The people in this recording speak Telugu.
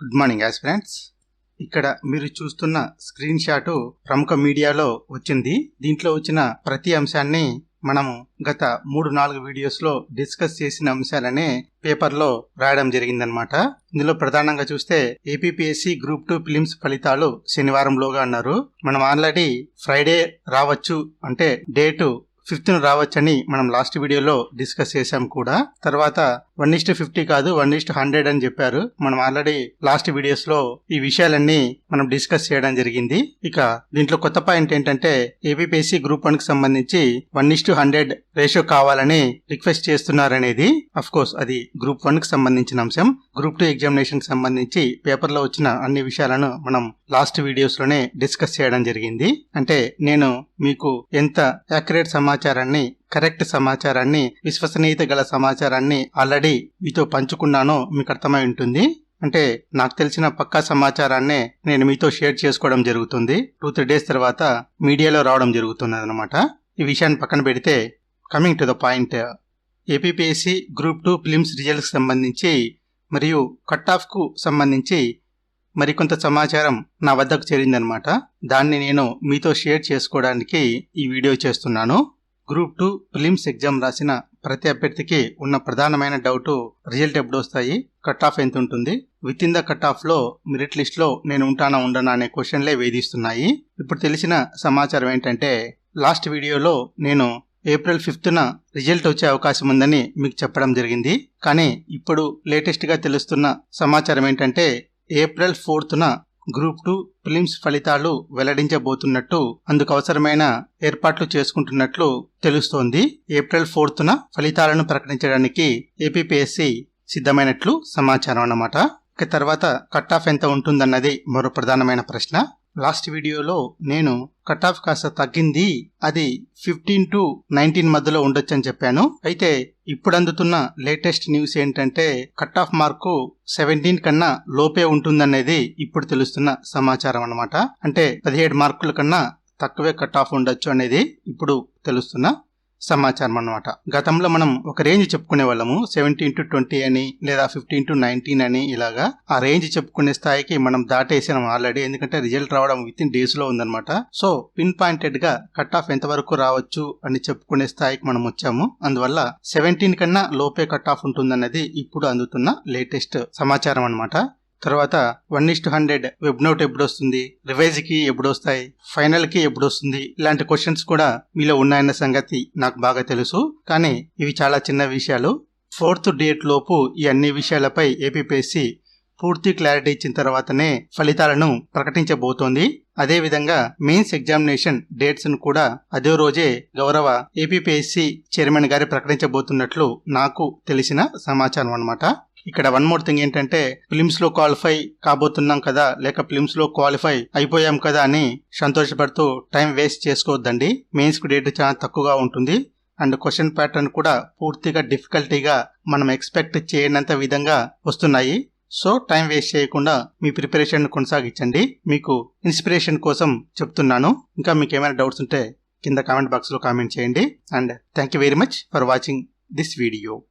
గుడ్ మార్నింగ్ ఫ్రెండ్స్ ఇక్కడ మీరు చూస్తున్న స్క్రీన్ షాటు ప్రముఖ మీడియాలో వచ్చింది. దీంట్లో వచ్చిన ప్రతి అంశాన్ని మనము గత మూడు నాలుగు వీడియోస్లో డిస్కస్ చేసిన అంశాలనే పేపర్లో రాయడం జరిగిందనమాట ఇందులో ప్రధానంగా చూస్తే ఏపీపీఎస్సీ గ్రూప్ టూ ఫిలిమ్స్ ఫలితాలు శనివారంలోగా అన్నారు. మనం ఆల్రెడీ ఫ్రైడే రావచ్చు అంటే డేటు ఫిఫ్త్ను రావచ్చని మనం లాస్ట్ వీడియోలో డిస్కస్ చేశాం కూడా. తర్వాత వన్ ఇస్ట్ ఫిఫ్టీ కాదు వన్ ఇస్ట్ హండ్రెడ్ అని చెప్పారు. మనం ఆల్రెడీ లాస్ట్ వీడియోస్లో ఈ విషయాలన్నీ మనం డిస్కస్ చేయడం జరిగింది. ఇక దీంట్లో కొత్త పాయింట్ ఏంటంటే ఏపీపీఎస్సీ గ్రూప్ వన్కి సంబంధించి one is to hundred ratio కావాలని రిక్వెస్ట్ చేస్తున్నారనేది అఫ్ కోర్స్ అది గ్రూప్ వన్కి సంబంధించిన అంశం. గ్రూప్ టూ ఎగ్జామినేషన్కి సంబంధించి పేపర్లో వచ్చిన అన్ని విషయాలను మనం లాస్ట్ వీడియోస్లోనే డిస్కస్ చేయడం జరిగింది. అంటే నేను మీకు ఎంత యాక్యురేట్ సమాచారాన్ని కరెక్ట్ సమాచారాన్ని విశ్వసనీయత గల సమాచారాన్ని ఆల్రెడీ మీతో పంచుకున్నానో మీకు అర్థమై ఉంటుంది. అంటే నాకు తెలిసిన పక్కా సమాచారాన్నే నేను మీతో షేర్ చేసుకోవడం జరుగుతుంది. టూ త్రీ డేస్ తర్వాత మీడియాలో రావడం జరుగుతుంది అనమాట ఈ విషయాన్ని పక్కన పెడితే coming to the point APPSC group two prelims రిజల్ట్స్కి సంబంధించి మరియు కట్ ఆఫ్కు సంబంధించి మరికొంత సమాచారం నా వద్దకు చేరిందనమాట దాన్ని నేను మీతో షేర్ చేసుకోవడానికి ఈ వీడియో చేస్తున్నాను. గ్రూప్ టూ ఫిలిమ్స్ ఎగ్జామ్ రాసిన ప్రతి అభ్యర్థికి ఉన్న ప్రధానమైన డౌట్ రిజల్ట్ ఎప్పుడు వస్తాయి కట్ ఆఫ్ ఎంత ఉంటుంది? విత్ ఇన్ ద కట్ ఆఫ్లో మెరిట్ లిస్ట్లో నేను ఉంటానా ఉండనా అనే క్వశ్చన్లే వేధిస్తున్నాయి. ఇప్పుడు తెలిసిన సమాచారం ఏంటంటే లాస్ట్ వీడియోలో నేను ఏప్రిల్ ఫిఫ్త్న రిజల్ట్ వచ్చే అవకాశం ఉందని మీకు చెప్పడం జరిగింది. కానీ ఇప్పుడు లేటెస్ట్గా తెలుస్తున్న సమాచారం ఏంటంటే ఏప్రిల్ ఫోర్త్న గ్రూప్ టూ ఫిలిమ్స్ ఫలితాలు వెల్లడించబోతున్నట్టు అందుకు అవసరమైన ఏర్పాట్లు చేసుకుంటున్నట్లు తెలుస్తోంది. ఏప్రిల్ ఫోర్త్న ఫలితాలను ప్రకటించడానికి ఏపీపీఎస్సి సిద్ధమైనట్లు సమాచారం అన్నమాట. ఇక తర్వాత కట్ ఆఫ్ ఎంత ఉంటుందన్నది మరో ప్రధానమైన ప్రశ్న. లాస్ట్ వీడియోలో నేను కట్ ఆఫ్ కాస్త తగ్గింది. అది ఫిఫ్టీన్ టు నైన్టీన్ మధ్యలో ఉండొచ్చు అని చెప్పాను. అయితే ఇప్పుడు అందుతున్న లేటెస్ట్ న్యూస్ ఏంటంటే కట్ ఆఫ్ మార్కు సెవెంటీన్ కన్నా లోపే ఉంటుందనేది ఇప్పుడు తెలుస్తున్న సమాచారం అనమాట అంటే పదిహేడు మార్కుల కన్నా తక్కువే కట్ ఆఫ్ ఉండొచ్చు అనేది ఇప్పుడు తెలుస్తున్న సమాచారం అనమాట గతంలో మనం ఒక రేంజ్ చెప్పుకునే వాళ్ళము. సెవెంటీన్ టు ట్వంటీ అని లేదా ఫిఫ్టీన్ టు నైన్టీన్ అని ఇలాగా ఆ రేంజ్ చెప్పుకునే స్థాయికి మనం దాటేసాం ఆల్రెడీ. ఎందుకంటే రిజల్ట్ రావడం విత్ ఇన్ డేస్లో ఉందన్నమాట. సో పిన్ పాయింటెడ్గా కట్ ఆఫ్ ఎంత వరకు రావచ్చు అని చెప్పుకునే స్థాయికి మనం వచ్చాము. అందువల్ల సెవెంటీన్ కన్నా లోపే కట్ ఆఫ్ ఉంటుందన్నది ఇప్పుడు అందుతున్న లేటెస్ట్ సమాచారం అనమాట తర్వాత one is to hundred web note ఎప్పుడు వస్తుంది ఎప్పుడొస్తాయి? ఫైనల్కి ఎప్పుడు వస్తాయి ఎప్పుడు వస్తుంది ఇలాంటి క్వశ్చన్స్ కూడా మీలో ఉన్నాయన్న సంగతి నాకు బాగా తెలుసు. కానీ ఇవి చాలా చిన్న విషయాలు. ఫోర్త్ డేట్ లోపు ఈ అన్ని విషయాలపై ఏపీపీఎస్సి పూర్తి క్లారిటీ ఇచ్చిన తర్వాతనే ఫలితాలను ప్రకటించబోతోంది. అదేవిధంగా మెయిన్స్ ఎగ్జామినేషన్ డేట్స్ను కూడా అదే రోజే గౌరవ ఏపీపీఎస్సి చైర్మన్ గారి ప్రకటించబోతున్నట్లు నాకు తెలిసిన సమాచారం అనమాట ఇక్కడ వన్ మోర్ థింగ్ ఏంటంటే ఫిలిమ్స్లో క్వాలిఫై కాబోతున్నాం కదా లేక ఫిలిమ్స్లో క్వాలిఫై అయిపోయాం కదా అని సంతోషపడుతూ టైం వేస్ట్ చేసుకోవద్దండి. మెయిన్స్కు డేట్ చాలా తక్కువగా ఉంటుంది. అండ్ క్వశ్చన్ ప్యాటర్న్ కూడా పూర్తిగా డిఫికల్టీగా మనం ఎక్స్పెక్ట్ చేయనంత విధంగా వస్తున్నాయి. సో టైం వేస్ట్ చేయకుండా మీ ప్రిపరేషన్ కొనసాగించండి. మీకు ఇన్స్పిరేషన్ కోసం చెప్తున్నాను. ఇంకా మీకు ఏమైనా డౌట్స్ ఉంటే కింద కామెంట్ బాక్స్లో కామెంట్ చేయండి. And thank you very much for watching this video